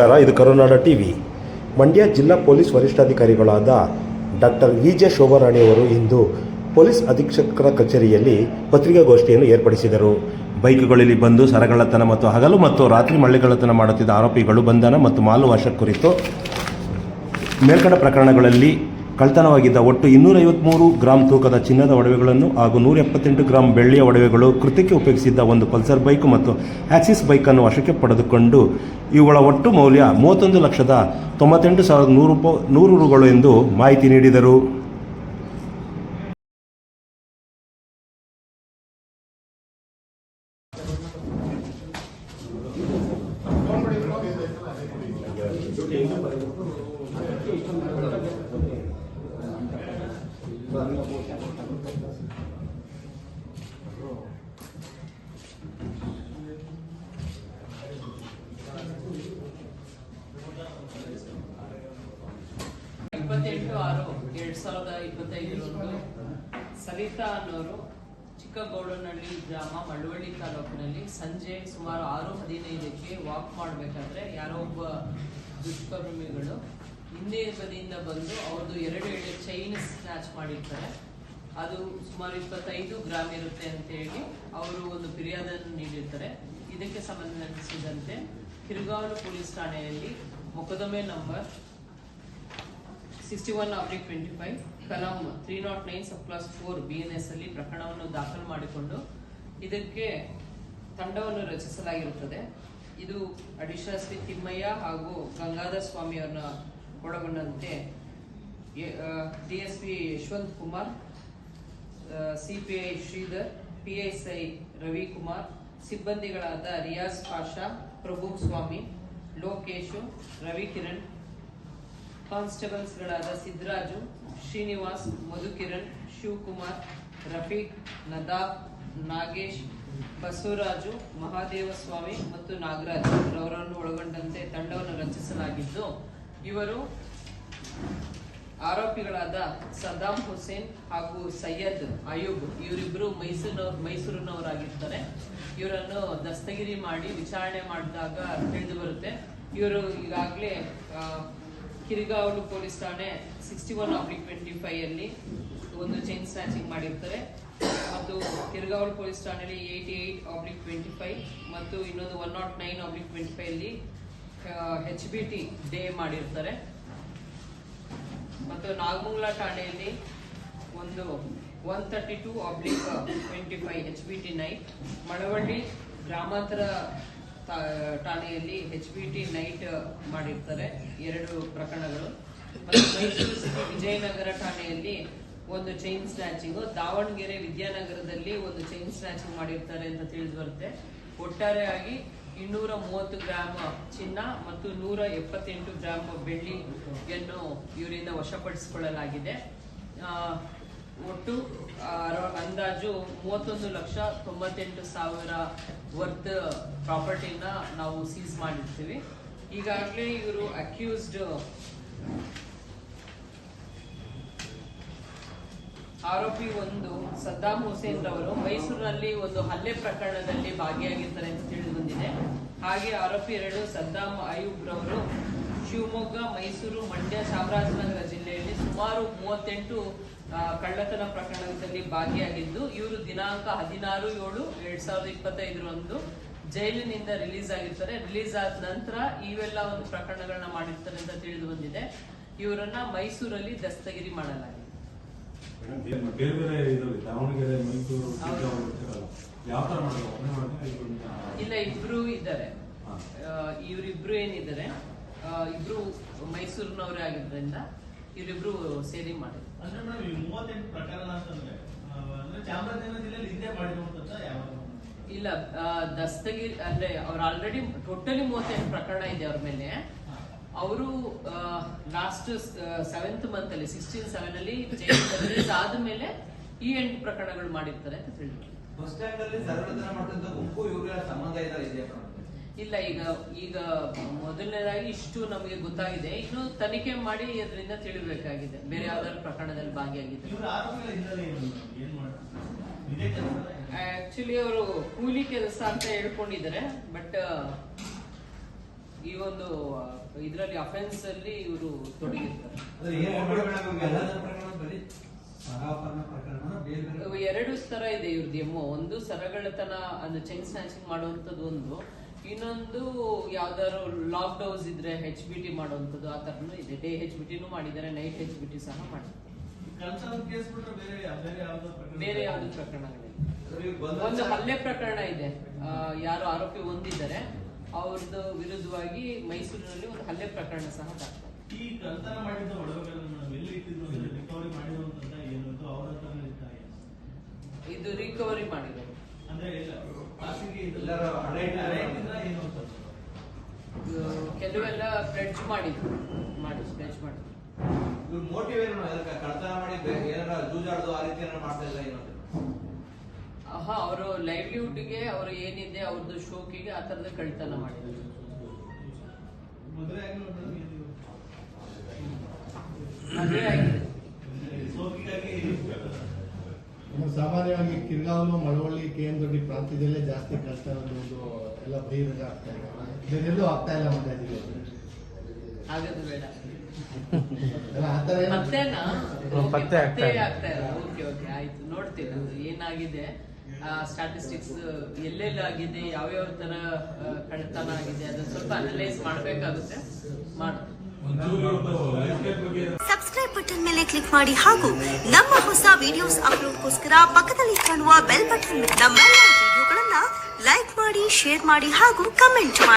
ನಮಸ್ಕಾರ, ಇದು ಕರುನಾಡ ಟಿವಿ. ಮಂಡ್ಯ ಜಿಲ್ಲಾ ಪೊಲೀಸ್ ವರಿಷ್ಠಾಧಿಕಾರಿಗಳಾದ ಡಾಕ್ಟರ್ ವಿ ಜೆ ಶೋಭಾರಾಣಿಯವರು ಇಂದು ಪೊಲೀಸ್ ಅಧೀಕ್ಷಕರ ಕಚೇರಿಯಲ್ಲಿ ಪತ್ರಿಕಾಗೋಷ್ಠಿಯನ್ನು ಏರ್ಪಡಿಸಿದರು. ಬೈಕ್ಗಳಲ್ಲಿ ಬಂದು ಸರಗಳ್ಳತನ ಮತ್ತು ಹಗಲು ಮತ್ತು ರಾತ್ರಿ ಮಳ್ಳಿಗಳತನ ಮಾಡುತ್ತಿದ್ದ ಆರೋಪಿಗಳು ಬಂಧನ ಮತ್ತು ಮಾಲು ವಶ ಕುರಿತು ಮೇಲ್ಕಂಡ ಪ್ರಕರಣಗಳಲ್ಲಿ ಕಳ್ತನವಾಗಿದ್ದ ಒಟ್ಟು ಇನ್ನೂರೈವತ್ತ್ಮೂರು ಗ್ರಾಂ ತೂಕದ ಚಿನ್ನದ ಒಡವೆಗಳನ್ನು ಹಾಗೂ ನೂರ ಎಪ್ಪತ್ತೆಂಟು ಗ್ರಾಂ ಬೆಳ್ಳಿಯ ಒಡವೆಗಳು ಕೃತ್ಯಕ್ಕೆ ಉಪಯೋಗಿಸಿದ್ದ ಒಂದು ಪಲ್ಸರ್ ಬೈಕ್ ಮತ್ತು ಆಕ್ಸಿಸ್ ಬೈಕನ್ನು ವಶಕ್ಕೆ ಪಡೆದುಕೊಂಡು ಇವುಗಳ ಒಟ್ಟು ಮೌಲ್ಯ ಮೂವತ್ತೊಂದು ಲಕ್ಷದ ತೊಂಬತ್ತೆಂಟು ಸಾವಿರದ ನೂರು ನೂರು ರುಗಳು ಎಂದು ಮಾಹಿತಿ ನೀಡಿದರು ಇಪ್ಪತ್ತೆಂಟು ಆರು ಎರಡ್ ಸಾವಿರದ ಇಪ್ಪತ್ತೈದರಂದು ಸವಿತಾ ಅನ್ನೋರು ಚಿಕ್ಕಗೌಡನಹಳ್ಳಿ ಗ್ರಾಮ ಮಳವಳ್ಳಿ ತಾಲೂಕಿನಲ್ಲಿ ಸಂಜೆ ಸುಮಾರು ಆರು ಹದಿನೈದಕ್ಕೆ ವಾಕ್ ಮಾಡಬೇಕಾದ್ರೆ ಯಾರೋ ಒಬ್ಬ ದುಷ್ಕರ್ಮಿಗಳು ಹಿಂದೆ ಬದಿಯಿಂದ ಬಂದು ಅವ್ರದ್ದು ಎರಡು ಎಳೆ ಚೈನ್ ಸ್ನ್ಯಾಚ್ ಮಾಡಿರ್ತಾರೆ. ಅದು ಸುಮಾರು ಇಪ್ಪತ್ತೈದು ಗ್ರಾಮ್ ಇರುತ್ತೆ ಅಂತ ಹೇಳಿ ಅವರು ಒಂದು ಫಿರ್ಯಾದನ್ನು ನೀಡಿರ್ತಾರೆ. ಇದಕ್ಕೆ ಸಂಬಂಧಿಸಿದಂತೆ ಕಿರುಗಾವಲು ಪೊಲೀಸ್ ಠಾಣೆಯಲ್ಲಿ ಮೊಕದ್ದಮೆ number sixty one object twenty five ಕಲಂ three nought nine sub clause four B N S ಅಲ್ಲಿ ಪ್ರಕರಣವನ್ನು ದಾಖಲು ಮಾಡಿಕೊಂಡು ಇದಕ್ಕೆ ತಂಡವನ್ನು ರಚಿಸಲಾಗಿರುತ್ತದೆ. ಇದು ಅಡಿಷನಲ್ ಶ್ರೀ ತಿಮ್ಮಯ್ಯ ಹಾಗೂ ಗಂಗಾಧರ ಸ್ವಾಮಿ ಅವರ ಒಳಗೊಂಡಂತೆ D S P Yashwant Kumar CPI Sridhar PSI Ravikumar, ಸಿಬ್ಬಂದಿಗಳಾದ Riyaz Pasha, Prabhu Swamy, Lokesh, Ravikiran ಕಾನ್ಸ್ಟೇಬಲ್ಸ್ಗಳಾದ ಸಿದ್ದರಾಜು ಶ್ರೀನಿವಾಸ್, ಮಧುಕಿರಣ್, ಶಿವಕುಮಾರ್, ರಫೀಕ್, ನದಾಬ್, ನಾಗೇಶ್, ಬಸವರಾಜು, ಮಹಾದೇವಸ್ವಾಮಿ ಮತ್ತು ನಾಗರಾಜ್ ರವರನ್ನು ಒಳಗೊಂಡಂತೆ ತಂಡವನ್ನು ರಚಿಸಲಾಗಿದ್ದು, ಇವರು ಆರೋಪಿಗಳಾದ ಸದ್ದಾಂ ಹುಸೇನ್ ಹಾಗೂ ಸೈಯದ್ ಅಯೂಬ್ ಇವರಿಬ್ಬರು ಮೈಸೂರಿನವ್ರು ಮೈಸೂರಿನವರಾಗಿರ್ತಾರೆ. ಇವರನ್ನು ದಸ್ತಗಿರಿ ಮಾಡಿ ವಿಚಾರಣೆ ಮಾಡಿದಾಗ ತಿಳಿದು ಬರುತ್ತೆ. ಇವರು ಈಗಾಗಲೇ ಕಿರಿಗಾವಲು ಪೊಲೀಸ್ ಠಾಣೆ sixty one oblique twenty five ಅಲ್ಲಿ ಒಂದು ಚೈನ್ ಸ್ನ್ಯಾಚಿಂಗ್ ಮಾಡಿರ್ತಾರೆ. ಮತ್ತು ಕಿರಿಗಾವಲು ಪೊಲೀಸ್ ಠಾಣೆಯಲ್ಲಿ eighty eight oblique twenty five ಮತ್ತು ಇನ್ನೊಂದು one nought nine oblique twenty five ಅಲ್ಲಿ ಎಚ್ ಬಿ ಟಿ ಡೇ ಮಾಡಿರ್ತಾರೆ. ಮತ್ತು ನಾಗಮಂಗ್ಲ ಠಾಣೆಯಲ್ಲಿ ಒಂದು one thirty two oblique twenty five H B T night Malavalli ಗ್ರಾಮಾಂತರ ಠಾಣೆಯಲ್ಲಿ ಎಚ್ ಬಿ ಟಿ ನೈಟ್ ಮಾಡಿರ್ತಾರೆ ಎರಡು ಪ್ರಕರಣಗಳು. ವಿಜಯನಗರ ಠಾಣೆಯಲ್ಲಿ ಒಂದು ಚೈನ್ ಸ್ನ್ಯಾಚಿಂಗ್. ದಾವಣಗೆರೆ ವಿದ್ಯಾನಗರದಲ್ಲಿ ಒಂದು ಚೈನ್ ಸ್ನ್ಯಾಚಿಂಗ್ ಮಾಡಿರ್ತಾರೆ ಅಂತ ತಿಳಿದು ಬರುತ್ತೆ. ಒಟ್ಟಾರೆಯಾಗಿ ಇನ್ನೂರ ಮೂವತ್ತು ಗ್ರಾಮ್ ಚಿನ್ನ ಮತ್ತು ನೂರ ಎಪ್ಪತ್ತೆಂಟು ಗ್ರಾಮ್ ಬೆಳ್ಳಿಯನ್ನು ಇವರಿಂದ ವಶಪಡಿಸಿಕೊಳ್ಳಲಾಗಿದೆ. ಒಟ್ಟು ಅಂದಾಜು ಮೂವತ್ತೊಂದು ಲಕ್ಷ ತೊಂಬತ್ತೆಂಟು ಸಾವಿರ ವರ್ತ್ ಪ್ರಾಪರ್ಟಿನ ನಾವು ಸೀಸ್ ಮಾಡಿರ್ತೀವಿ. ಈಗಾಗಲೇ ಇವರು ಅಕ್ಯೂಸ್ಡ್ ಆರೋಪಿ ಒಂದು ಸದ್ದಾಂ ಹುಸೇನ್ ರವರು ಮೈಸೂರಿನಲ್ಲಿ ಒಂದು ಹಲ್ಲೆ ಪ್ರಕರಣದಲ್ಲಿ ಭಾಗಿಯಾಗಿರ್ತಾರೆ ಅಂತ ತಿಳಿದು ಬಂದಿದೆ. ಹಾಗೆ ಆರೋಪಿ ಎರಡು ಸದ್ದಾಂ ಅಯೂಬ್ ರವರು ಶಿವಮೊಗ್ಗ ಮೈಸೂರು ಮಂಡ್ಯ ಚಾಮರಾಜನಗರ ಜಿಲ್ಲೆಯಲ್ಲಿ ಸುಮಾರು ಮೂವತ್ತೆಂಟು ಕಳ್ಳತನ ಪ್ರಕರಣದಲ್ಲಿ ಭಾಗಿಯಾಗಿದ್ದು ಇವರು ದಿನಾಂಕ ಹದಿನಾರು ಏಳು ಎರಡ್ ಸಾವಿರದ ಇಪ್ಪತ್ತೈದರಂದು ಜೈಲಿನಿಂದ ರಿಲೀಸ್ ಆಗಿರ್ತಾರೆ. ರಿಲೀಸ್ ಆದ ನಂತರ ಇವೆಲ್ಲ ಒಂದು ಪ್ರಕರಣಗಳನ್ನ ಮಾಡಿರ್ತಾರೆ ಅಂತ ತಿಳಿದು ಬಂದಿದೆ. ಇವರನ್ನ ಮೈಸೂರಲ್ಲಿ ದಸ್ತಗಿರಿ ಮಾಡಲಾಗಿದೆ. ಬೇರೆ ಬೇರೆ ದಾವಣಗೆರೆ ಮೈಸೂರು? ಇಲ್ಲ ಇಬ್ರು ಇದ್ದಾರೆ. ಇವರಿಬ್ರು ಏನಿದ್ದಾರೆ? ಇಬ್ರು ಮೈಸೂರಿನವರೇ ಆಗಿದ್ರಿಂದ ಇವರಿಬ್ರು ಸೇರಿ ಮಾಡಿದ್ರು. ಅಂದ್ರೆ ಮೇಡಮ್ ಈ ಮೂವತ್ತೆಂಟು ಪ್ರಕರಣ ಅಂತಂದ್ರೆ ಅಂದ್ರೆ ಚಾಮರಾಜನಗರ ಜಿಲ್ಲೆಯಲ್ಲಿ ಹಿಂದೆ ಮಾಡಿರುವಂತದ್ದ ಯಾವ ಇಲ್ಲ ಆ, ದಸ್ತಗಿರಿ ಅಂದ್ರೆ ಅವ್ರು ಆಲ್ರೆಡಿ ಟೋಟಲಿ ಮೂವತ್ತೆಂಟು ಪ್ರಕರಣ ಇದೆ ಅವ್ರ ಮೇಲೆ. ಅವರು ಲಾಸ್ಟ್ ಸೆವೆಂತ್ ಮಂತ್ ಅಲ್ಲಿ ಸಿಕ್ಸ್ಟೀನ್ ಸೆವೆನ್ ಅಲ್ಲಿ ರಿಲೀಸ್ ಆದ್ಮೇಲೆ ಈ ಎಂಟು ಪ್ರಕರಣಗಳು ಮಾಡಿರ್ತಾರೆ ಅಂತ ತಿಳಿದ್ರು ಬಸ್ ಸ್ಟ್ಯಾಂಡ್ ಅಲ್ಲಿ ಸರಳತನ ಮಾಡಿದಂತ ಗುಂಪು ಇವ್ರ ಸಂಬಂಧ ಇದ್ದಾರೆ ಇದೆ ಇಲ್ಲ ಈಗ ಈಗ ಮೊದಲನೇದಾಗಿ ಇಷ್ಟು ನಮಗೆ ಗೊತ್ತಾಗಿದೆ. ಇನ್ನು ತನಿಖೆ ಮಾಡಿ ಅದರಿಂದ ತಿಳಿಬೇಕಾಗಿದೆ. ಬೇರೆ ಯಾವ್ದಾದ್ರು ಪ್ರಕರಣದಲ್ಲಿ ಭಾಗಿಯಾಗಿದೆ. ಆಕ್ಚುಲಿ ಅವರು ಕೂಲಿ ಕೆಲಸ ಅಂತ ಹೇಳ್ಕೊಂಡಿದ್ದಾರೆ. ಬಟ್ ಈ ಒಂದು ಇದರಲ್ಲಿ ಅಫೆನ್ಸ್ ಅಲ್ಲಿ ಇವರು ತೊಡಗಿರ್ತಾರೆ. ಎರಡು ಸ್ತರ ಇದೆ ಇವ್ರದ್ದು ಎಮ್ಮು. ಒಂದು ಸರಗಳತನ ಅಂದ್ರೆ ಚೈನ್ ಸ್ನಾಚಿಂಗ್ ಮಾಡುವಂತದ್ದು ಒಂದು. ಇನ್ನೊಂದು ಯಾವ್ದಾದ್ರು ಲಾಕ್ ಡೌಸ್ ಇದ್ರೆ ಹೆಚ್ ಬಿ ಟಿ ಮಾಡುವಂತದ್ದು ಆ ತರನು ಇದೆ. ಡೇ ಹೆಚ್ ಬಿ ಟಿನೂ ಮಾಡಿದ್ದಾರೆ ನೈಟ್ ಹೆಚ್ ಬಿ ಟಿ ಸಹ ಮಾಡಿದ್ದಾರೆ. ಕಳ್ತನ ಕೇಸ್ ಬಿಟ್ರೆ ಬೇರೆ ಯಾವ್ದೋ ಪ್ರಕರಣಗಳಿಲ್ಲ ಒಂದು ಹಲ್ಲೆ ಪ್ರಕರಣ ಇದೆ. ಯಾರು ಆರೋಪಿ ಹೊಂದಿದ್ದಾರೆ. ಅವ್ರದ್ದು ವಿರುದ್ಧವಾಗಿ ಮೈಸೂರಿನಲ್ಲಿ ಒಂದು ಹಲ್ಲೆ ಪ್ರಕರಣ ಸಹ ದಾಖಲಾಗಿದೆ. ಈ ಕಳ್ತನ ಮಾಡಿದ್ದ ಒಡವೆಗಳನ್ನ ನಾವು ಎಲ್ಲಿ ಇಟ್ಟಿದ್ರು ರಿಕವರಿ ಮಾಡಿರುವಂತದ್ದ ಏನು ಅದು ಅವ್ರ ಹತ್ರನೇ ಇದ್ದ ಇದು ರಿಕವರಿ ಮಾಡಿದೆ ಅಂದ್ರೆ ಖಾಸಗಿ ಹಳೆ ಇಟ್ಟಿದ್ರು. ಹಳೆ ಇಟ್ಟಿದ್ರಾ ಏನು ಅಂತ ಇದು ಕೆಲವೆಲ್ಲ ಮಾಡಿ. ಮಾಡಿದ್ರು ಮಾಡಿ ಸ್ಟ್ರೆಚ್ ಮಾಡಿ. ಇವ್ರ ಮೋಟಿವ್ ಏನು ಅದಕ್ಕೆ ಕಳ್ತನ ಮಾಡಿ ಬೆ- ಏನಾರ ಜೂಜಾಡ್ದು ಆ ರೀತಿ ಏನಾರ ಮಾಡ್ತಾ ಇಲ್ಲ ಏನು ಆಹಾ ಹಾ ಅವರು ಲೈವ್ಲಿಹುಡ್ಗೆ ಅವರು ಏನಿದೆ ಅವ್ರದ್ದು ಶೋಕಿಗೆ ಆ ತರದ ಕಳ್ತನ ಮಾಡಿದ್ರು. ಮದುವೆ ಮದುವೆ ಆಗಿದೆ. ಇನ್ನು ಸಾಮಾನ್ಯವಾಗಿ ಕಿರ್ಗಾವಲು ಮಳವಳ್ಳಿ ಕೆ ಎಂ ದೊಡ್ಡಿ ಪ್ರಾಂತ್ಯದಲ್ಲೇ ಜಾಸ್ತಿ ಕಷ್ಟ ಅನ್ನೋದು ಎಲ್ಲ ಬಹಿರಂಗ ಆಗ್ತಾ ಇದೆ. ಬೇರೆಲ್ಲೂ ಆಗ್ತಾ ಇಲ್ಲ ಮಂಡ್ಯ ಜಿಲ್ಲೆಯಲ್ಲಿ. ಆಗದು ಬೇಡ. ಪತ್ತೆನಾ? ಪತ್ತೆ ಆಗ್ತಾ. ಓಕೆ ಓಕೆ ಆಯ್ತು. ನೋಡ್ತೀನಿ. ಅದು ಏನಾಗಿದೆ? ಸ್ಟಾಟಿಸ್ಟಿಕ್ಸ್ ಎಲ್ಲೆಲ್ಲಿ ಆಗಿದೆ ಯಾವ್ಯಾವ ತರ ಕಡತನ ಕಳ್ತನ ಆಗಿದೆ? ಅದನ್ನ ಸ್ವಲ್ಪ ಅನಲೈಸ್ ಮಾಡ್ಬೇಕಾಗುತ್ತೆ. ಮಾಡ್ತೀನಿ ಸಬ್ಸ್ಕ್ರೈಬ್ ಬಟನ್ ಮೇಲೆ ಕ್ಲಿಕ್ ಮಾಡಿ ಹಾಗೂ ನಮ್ಮ ಹೊಸ ವಿಡಿಯೋಸ್ ಅಪ್ಲೋಡ್ಗೋಸ್ಕರ ಪಕ್ಕದಲ್ಲಿ ಕಾಣುವ ಬೆಲ್ ಬಟನ್ ನಮ್ಮ ವಿಡಿಯೋಗಳನ್ನ ಲೈಕ್ ಮಾಡಿ ಶೇರ್ ಮಾಡಿ ಹಾಗೂ ಕಮೆಂಟ್ ಮಾಡಿ.